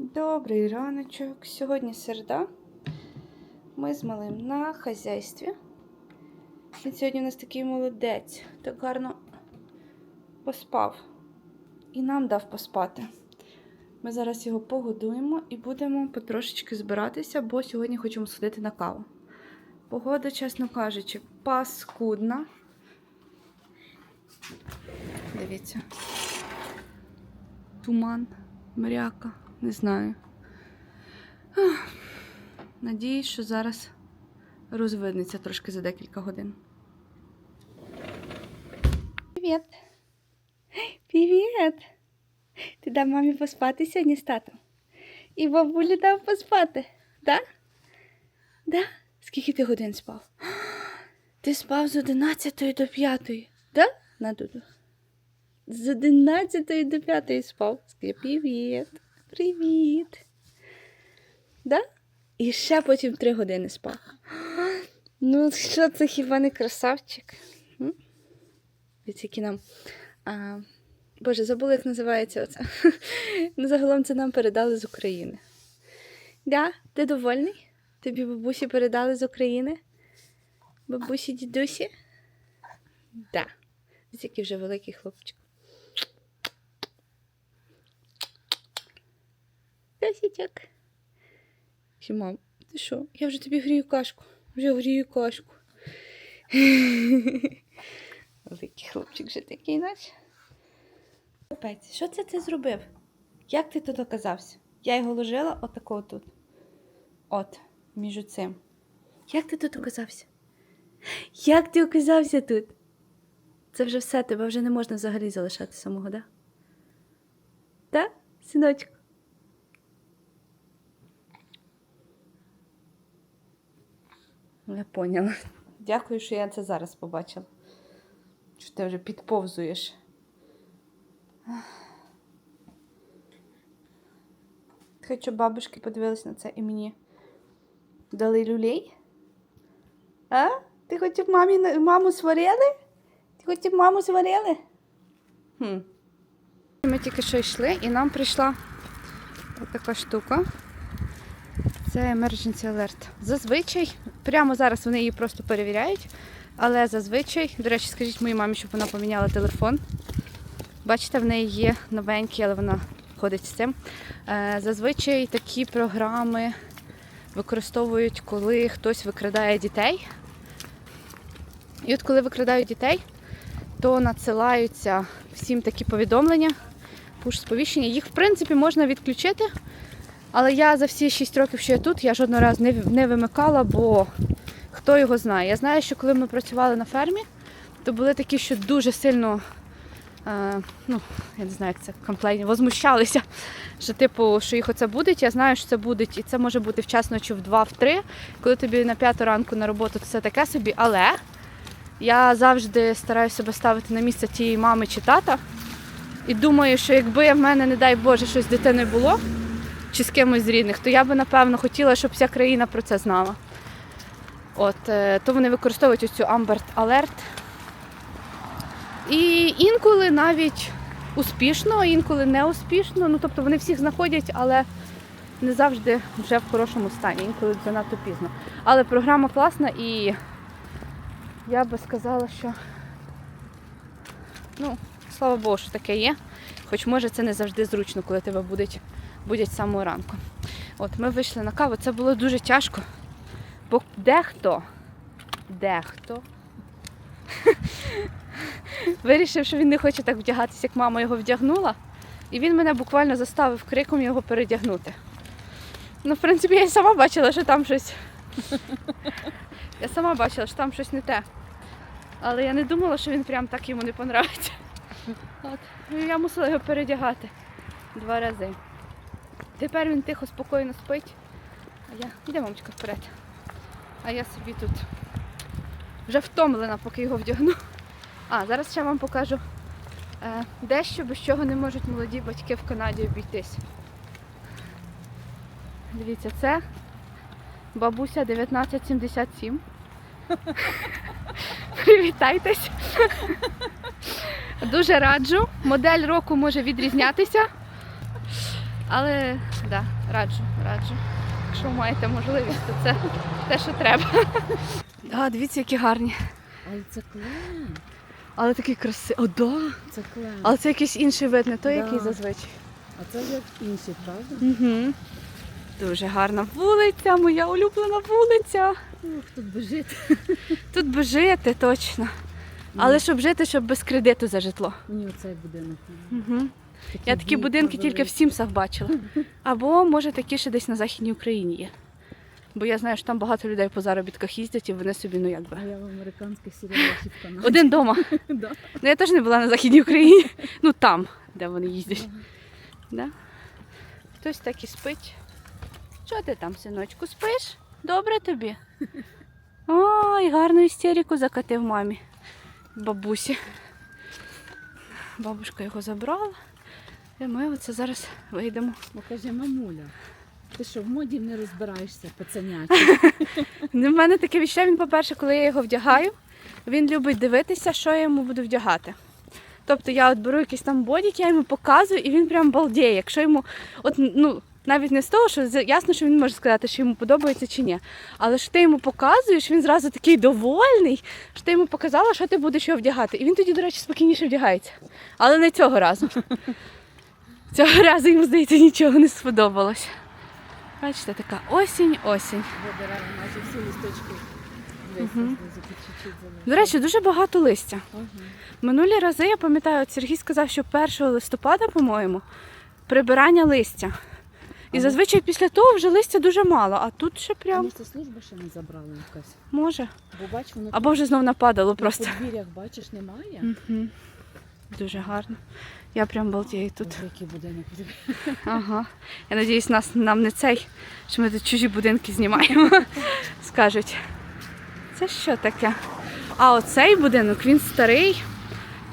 Добрий раночок. Сьогодні середа. Ми з малим на хазяйстві. Він сьогодні у нас такий молодець, так гарно поспав. І нам дав поспати. Ми зараз його погодуємо і будемо потрошечки збиратися, бо сьогодні хочемо сходити на каву. Погода, чесно кажучи, паскудна. Дивіться. Туман, мряка, не знаю. Надіюсь, що зараз розвиднеться трошки за декілька годин. Привіт! Привіт! Ти дав мамі поспати сьогодні з татом? І бабулі дав поспати, да? Да? Скільки ти годин спав? Ти спав з 11 до 5, да? На дуду. З 11 до 5 спав. Скажи, привіт. Привіт. Да? І ще потім 3 години спав. Ну, що це хіба не красавчик? Які нам. А, Боже, забула, як називається оце. Ну, загалом це нам передали з України. Да? Ти довольний? Тобі бабусі передали з України? Бабусі, дідусі? Да. Ось який вже великий хлопчик. Косічок. Ще, мам, ти що? Я вже тобі грію кашку. Вже грію кашку. Великий хлопчик вже такий наш. Капець, що це ти зробив? Як ти тут оказався? Я його ложила отако тут. От, між цим. Як ти тут оказався? Як ти оказався тут? Це вже все, тебе вже не можна взагалі залишати самого, да? Так, синочку? Я поняла. Дякую, що я це зараз побачила. Що ти вже підповзуєш. Хочу бабушки подивились на це і мені дали люлей. А? Ти хотів мамі, маму сварили? Ти хотів маму сварили? Хм. Ми тільки що йшли і нам прийшла така штука. Це emergency alert. Зазвичай, прямо зараз вони її просто перевіряють. Але зазвичай, до речі, скажіть моїй мамі, щоб вона поміняла телефон. Бачите, в неї є новенький, але вона ходить з цим. Е, Зазвичай такі програми використовують, коли хтось викрадає дітей. І от коли викрадають дітей, то надсилаються всім такі повідомлення, пуш-сповіщення. Їх, в принципі, можна відключити. Але я за всі 6 років, що я тут, я жодного разу не, не вимикала, бо хто його знає. Я знаю, що коли ми працювали на фермі, то були такі, що дуже сильно, е, ну, я не знаю, як це комплейні, возмущалися, що типу, що їх оце буде. Я знаю, що це буде, і це може бути вчасно чи в 2, в 3, коли тобі на 5 ранку на роботу, то це таке собі, але я завжди стараюся себе ставити на місце тієї мами чи тата. І думаю, що якби в мене, не дай Боже, щось з дитиною було, чи з кимось з рідних, то я би напевно хотіла, щоб вся країна про це знала. От, е, то вони використовують ось цю Amber Alert. І інколи навіть успішно, інколи не успішно. Ну, тобто вони всіх знаходять, але не завжди вже в хорошому стані, інколи занадто пізно. Але програма класна і я би сказала, що ну, слава Богу, що таке є. Хоч може це не завжди зручно, коли тебе будуть, будять з самого ранку. От ми вийшли на каву, це було дуже тяжко. Бо дехто, дехто вирішив, що він не хоче так вдягатися, як мама його вдягнула. І він мене буквально заставив криком його передягнути. Ну, в принципі, я сама бачила, що там щось. Я сама бачила, що там щось не те. Але я не думала, що він прям так йому не понравиться. От. Ну, я мусила його передягати два рази. Тепер він тихо, спокійно спить. А я. Іде, мамочка, вперед. А я собі тут вже втомлена, поки його вдягну. А, зараз ще вам покажу е, дещо, без чого не можуть молоді батьки в Канаді обійтись. Дивіться, це бабуся 1977. Привітайтесь. Дуже раджу. Модель року може відрізнятися. Але да, раджу, раджу. Якщо маєте можливість, то це те, що треба. А, дивіться, які гарні. Але це клен. Але такі красиві. О, да. Це клен. Але це якийсь інший вид, не той, Да. який зазвичай. А це як інші, правда? Угу. Дуже гарна вулиця, моя улюблена вулиця. Ох, тут бежить. Тут би жити точно. Але щоб жити, щоб без кредиту за житло. Мені оцей будинок. Угу. Я такі будинки тільки в Сімсах бачила. Або, може, такі ще десь на Західній Україні є. Бо я знаю, що там багато людей по заробітках їздять і вони собі, ну А якби. я в американських серіалах і в Канаді. Один вдома. Да. Ну я теж не була на Західній Україні. Ну там, де вони їздять. Да? Хтось так і спить. Що ти там, синочку, спиш? Добре тобі? Ой, гарну істерику закатив мамі. Бабусі. Бабушка його забрала. І ми оце зараз вийдемо. Бо каже, мамуля, ти що, в моді не розбираєшся, пацанячі? Ну, В мене таке відчуття, він, по-перше, коли я його вдягаю, він любить дивитися, що я йому буду вдягати. Тобто я от беру якийсь там бодік, я йому показую, і він прям балдіє. Якщо йому, от, ну, навіть не з того, що ясно, що він може сказати, що йому подобається чи ні. Але що ти йому показуєш, він зразу такий довольний, що ти йому показала, що ти будеш його вдягати. І він тоді, до речі, спокійніше вдягається. Але не цього разу. Цього разу йому, здається, нічого не сподобалось. Бачите, така осінь, осінь. Бо дерева майже всі листочки. Залишилось. До речі, дуже багато листя. Ага. Минулі рази я пам'ятаю, от Сергій сказав, що 1 листопада, по-моєму, прибирання листя. І зазвичай після того вже листя дуже мало, а тут ще прям може, служба ще не забрала якась? може. Бо бач, воно Або вже знов нападало на просто. подвір'ях, бачиш, немає. Угу. Дуже гарно. Я прям балдію тут. Який будинок. Ага. Я надіюсь, нас нам не цей, що ми тут чужі будинки знімаємо. Скажуть. Це що таке? А оцей будинок, він старий.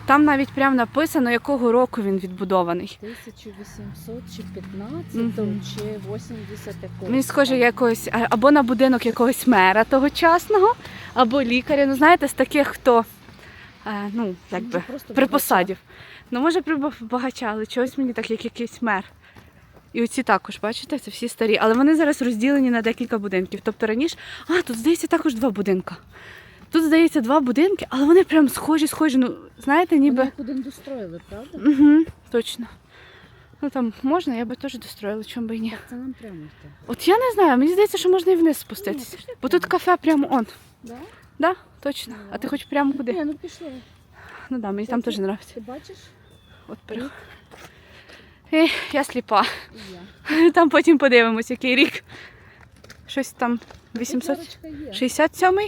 Там навіть прям написано, якого року він відбудований. 1800 чи 15 Мгм. чи 80 якогось. Він схожий там. якогось або на будинок якогось мера тогочасного, або лікаря. Ну, знаєте, з таких, хто ну, якби, Може, при посаді. Ну, може, при багача, але чогось мені так, як якийсь мер. І оці також, бачите, це всі старі. Але вони зараз розділені на декілька будинків. Тобто раніше, а, тут здається також два будинка. Тут, здається, два будинки, але вони прям схожі, схожі. Ну, знаєте, Вони ніби. як один достроїли, правда? Угу, точно. Ну там можна, я би теж достроїла, чому би і ні. Так це нам прямо йти. От я не знаю, мені здається, що можна і вниз спуститися. Бо тут кафе прямо он. Да? Да, точно. А ти хочеш прямо куди? Ні, ну пішли. Ну да, мені там теж подобається. Ти бачиш? От пере- Ей, я сліпа. Я. Там потім подивимось, який рік. Щось там 800... Тут є. 67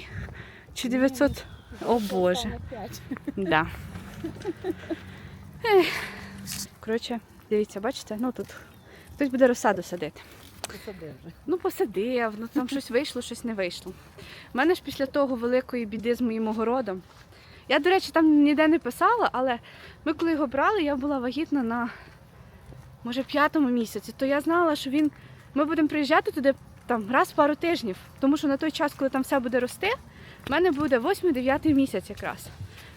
чи 900? О Боже. Да. Коротше, дивіться, бачите, ну тут хтось буде розсаду садити. Ну, посадив, ну там щось вийшло, щось не вийшло. У мене ж після того великої біди з моїм огородом. Я, до речі, там ніде не писала, але ми коли його брали, я була вагітна на може п'ятому місяці, то я знала, що він. Ми будемо приїжджати туди там раз в пару тижнів, тому що на той час, коли там все буде рости, в мене буде 8-9 місяць якраз.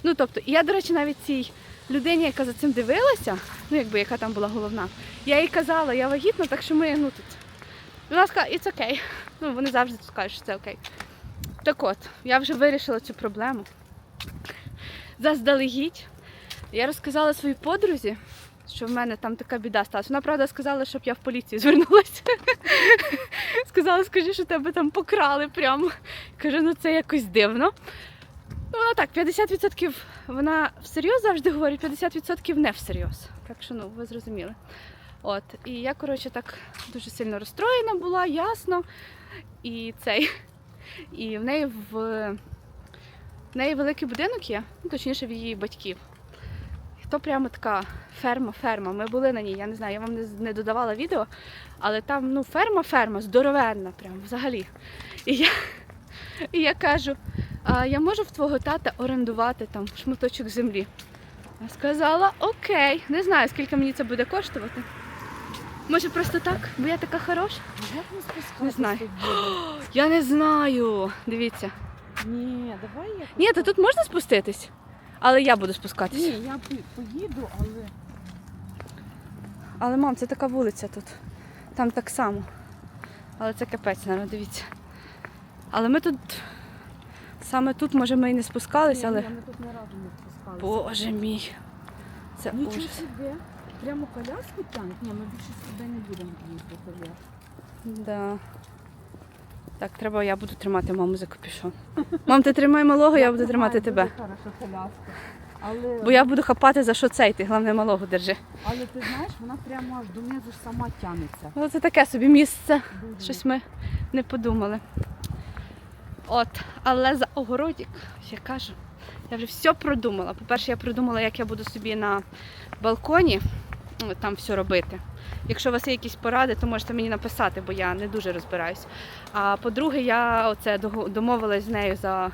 Ну тобто, і я, до речі, навіть цій людині, яка за цим дивилася, ну якби яка там була головна, я їй казала, я вагітна, так що ми ну тут. Вона сказала, it's okay. Ну, вони завжди скажуть, що це окей. Так от, я вже вирішила цю проблему. Заздалегідь. Я розказала своїй подрузі, що в мене там така біда сталася. Вона, правда, сказала, щоб я в поліцію звернулася. Сказала, скажи, що тебе там покрали прямо. Кажу, ну це якось дивно. Ну, вона так, 50% вона всерйоз завжди говорить, 50% не всерйоз. Так що, ну, ви зрозуміли. От, і я, коротше, так дуже сильно розстроєна була, ясно. І цей. І в неї в, в неї великий будинок є, ну, точніше, в її батьків. І то прямо така ферма-ферма. Ми були на ній, я не знаю, я вам не, не додавала відео, але там ну, ферма-ферма, здоровенна, прям взагалі. І я, і я кажу, а я можу в твого тата орендувати там шматочок землі. Я сказала, окей, не знаю, скільки мені це буде коштувати. Може просто так, бо я така хороша? Як Не знаю. Я не знаю. Дивіться. Ні, давай я. Ні, то тут можна спуститись, але я буду спускатись. Ні, я поїду, але. Але мам, це така вулиця тут. Там так само. Але це капець, наверное, дивіться. Але ми тут, саме тут, може, ми і не спускались, але. Ні, ми тут не разу не спускалися. Боже мій. Це Нічого ужас. собі. Прямо коляску тянуть? Ні, ми більше сюди не будемо їздити. Да. Так, треба, я буду тримати маму за капюшон. Мам, ти тримай малого, я буду тримати тебе. Хорошо коляска. Але, Бо я буду хапати за що цей, ти головне малого держи. але ти знаєш, вона прямо аж донизу ж сама тянеться. Ну, це таке собі місце. Дуже. Щось ми не подумали. От, але за огородик, я кажу, я вже все продумала. По-перше, я продумала, як я буду собі на балконі там все робити. Якщо у вас є якісь поради, то можете мені написати, бо я не дуже розбираюсь. А по-друге, я оце домовилась з нею за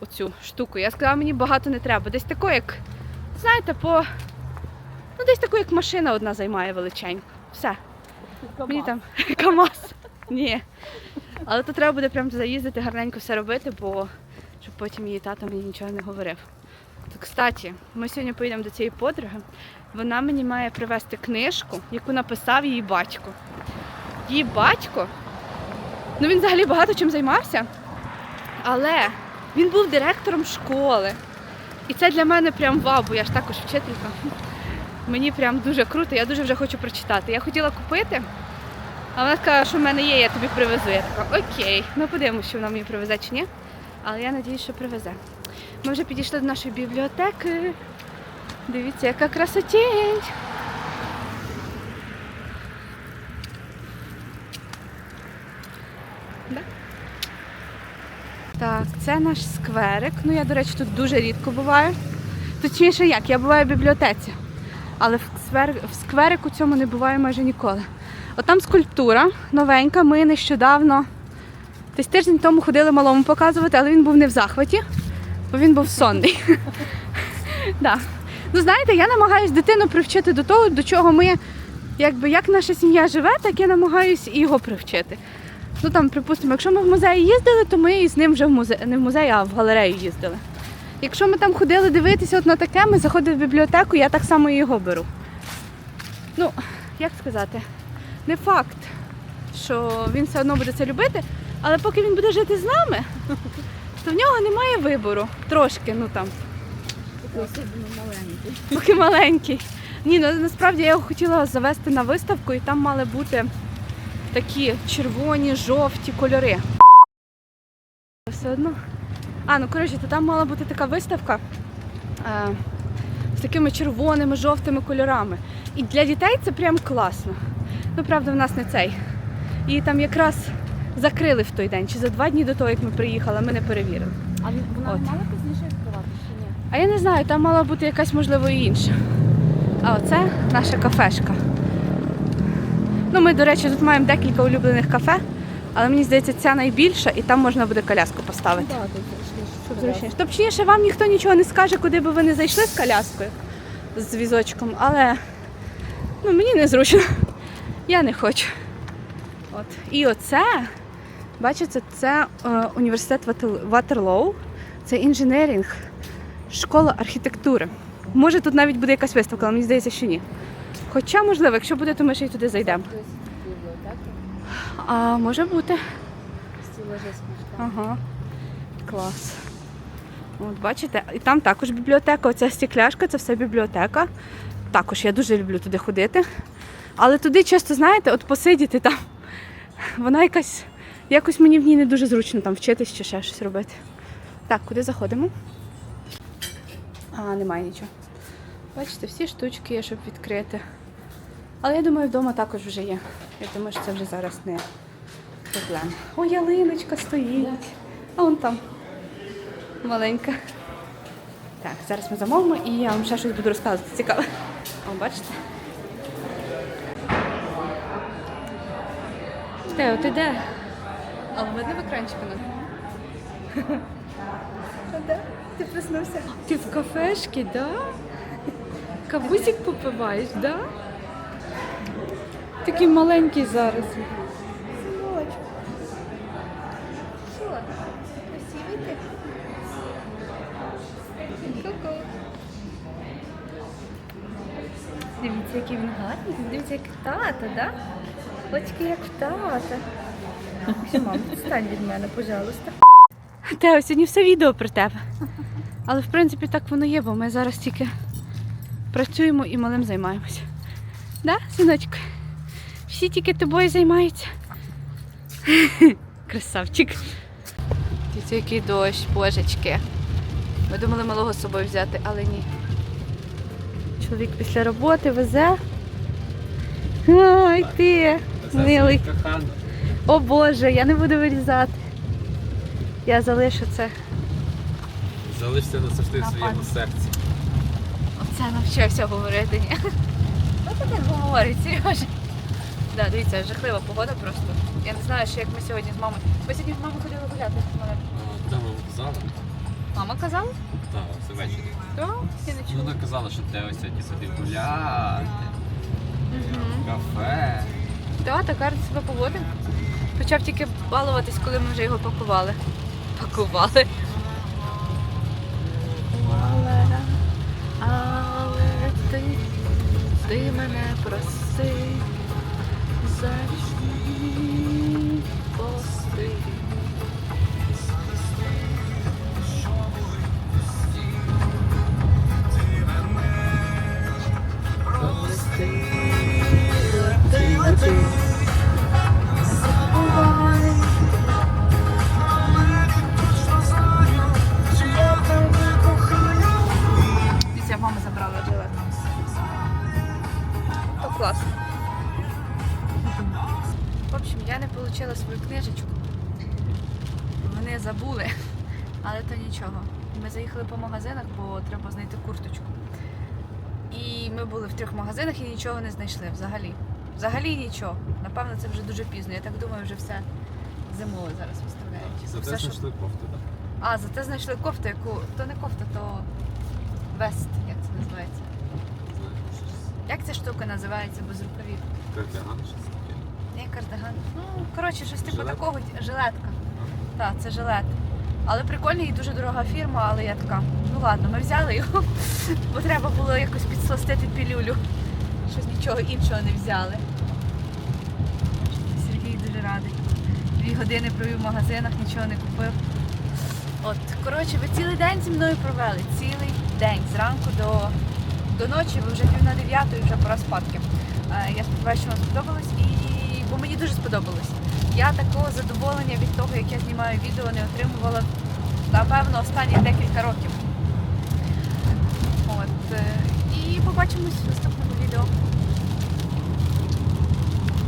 оцю штуку. Я сказала, мені багато не треба. Десь тако, як, знаєте, по. Ну, десь таку, як машина одна займає величеньку. Все. Мені там КАМАЗ. Ні. Але то треба буде прям заїздити, гарненько все робити, бо щоб потім її тато мені нічого не говорив. То, кстати, ми сьогодні поїдемо до цієї подруги. Вона мені має привезти книжку, яку написав її батько. Її батько, ну він взагалі багато чим займався, але він був директором школи. І це для мене прям вау, бо я ж також вчителька. Мені прям дуже круто, я дуже вже хочу прочитати. Я хотіла купити, а вона сказала, що в мене є, я тобі привезу. Я така, окей, ну подивимося, що вона мені привезе чи ні. Але я надіюсь, що привезе. Ми вже підійшли до нашої бібліотеки. Дивіться, яка красотень. Да? Так, це наш скверик. Ну я, до речі, тут дуже рідко буваю. Точніше як, я буваю в бібліотеці. Але в, сквер... в скверику цьому не буває майже ніколи. От там скульптура новенька. Ми нещодавно, десь тиждень тому ходили малому показувати, але він був не в захваті, бо він був сонний. Ну знаєте, я намагаюся дитину привчити до того, до чого ми, якби як наша сім'я живе, так я намагаюся і його привчити. Ну там, припустимо, якщо ми в музей їздили, то ми з ним вже в музей, не в музей, а в галерею їздили. Якщо ми там ходили дивитися от на таке, ми заходимо в бібліотеку, я так само і його беру. Ну, як сказати, не факт, що він все одно буде це любити, але поки він буде жити з нами, то в нього немає вибору. Трошки, ну там, Особливо маленький. поки маленький. Ні, ну насправді я його хотіла завести на виставку, і там мали бути такі червоні, жовті кольори. Все одно. А, ну коротше, то там мала бути така виставка е, з такими червоними, жовтими кольорами. І для дітей це прям класно. Ну, правда, в нас не цей. І там якраз закрили в той день, чи за два дні до того, як ми приїхали, ми не перевірили. А вона От. мала пізніше відкривати чи ні? А я не знаю, там мала бути якась можливо і інша. А оце наша кафешка. Ну, ми, до речі, тут маємо декілька улюблених кафе, але мені здається, ця найбільша, і там можна буде коляску поставити. Тут зручніше. Точніше, вам ніхто нічого не скаже, куди би ви не зайшли з коляскою, з візочком, але ну, мені незручно. Я не хочу. От. І оце, бачите, це е, університет Ватерлоу, це інженерінг, школа архітектури. Може, тут навіть буде якась виставка, але мені здається, що ні. Хоча, можливо, якщо буде, то ми ще й туди зайдемо. А може бути. Ага. Клас. От бачите, і там також бібліотека. Оця стекляшка, це все бібліотека. Також я дуже люблю туди ходити. Але туди часто, знаєте, от посидіти там. Вона якась. Якось мені в ній не дуже зручно там вчитись чи ще щось робити. Так, куди заходимо? А, немає нічого. Бачите, всі штучки є, щоб відкрити. Але я думаю, вдома також вже є. Я думаю, що це вже зараз не проблема. О, ялиночка стоїть. А вон там маленька. Так, зараз ми замовимо і я вам ще щось буду розказувати. Цікаве. О, бачите? Тео, ти де? А в мене в екранчику на. Ти проснувся? Ти в кафешці, да? Кавусик попиваєш, да? Такий маленький зараз. Синочку. Що? Красивий ти? Ку-ку. Дивіться, який він гарний. Дивіться, як тата, да? Очки як в тата. Мам, відстань від мене, пожалуйста. Тео, сьогодні все відео про тебе. Але в принципі так воно є, бо ми зараз тільки працюємо і малим займаємося. Да, синочку? Всі тільки тобою займаються. Красавчик. Дивіться, який дощ, божечки. Ми думали малого з собою взяти, але ні. Чоловік після роботи везе. Ай ти, милий. О Боже, я не буду вирізати. Я залишу це. Залишся назавжди в своєму пам'ять. серці. Оце навчився говорити, ні? Ось таке говорить, Сережа. Да, дивіться, жахлива погода просто. Я не знаю, що як ми сьогодні з мамою. Ми сьогодні з мамою ходили гуляти. з малим. Де мама казала? Мама казала? Так, це ввечері. Так, я не Ну, чула. Вона казала, що Тео сьогодні сидить гуляти, Угу. кафе. Так, так гарно себе поводив. Почав тільки балуватись, коли ми вже його пакували. Пакували. Але, але ти, ти мене проси. зачни магазинах, бо треба знайти курточку. І ми були в трьох магазинах і нічого не знайшли взагалі. Взагалі нічого. Напевно, це вже дуже пізно. Я так думаю, вже все зимове зараз виставляють. Зате що- знайшли кофту, так? а, зате знайшли кофту, яку. То не кофта, то вест, як це називається. Як ця штука називається без рукавів? кардиган, щось таке. Не кардиган. Ну, коротше, щось типу Жилет? такого. Жилетка. Так, це жилет. Але прикольний і дуже дорога фірма, але я така. Ну ладно, ми взяли його, бо треба було якось підсластити пілюлю. Щось нічого іншого не взяли. Сергій дуже радий. Дві години провів в магазинах, нічого не купив. От, коротше, ви цілий день зі мною провели. Цілий день. Зранку до, до ночі, ви вже пів на дев'яту і вже пора спадки. Е, Я сподіваюся, що вам сподобалось і бо мені дуже сподобалось. Я такого задоволення від того, як я знімаю відео, не отримувала напевно останні декілька років. От. е, І побачимось в наступному відео.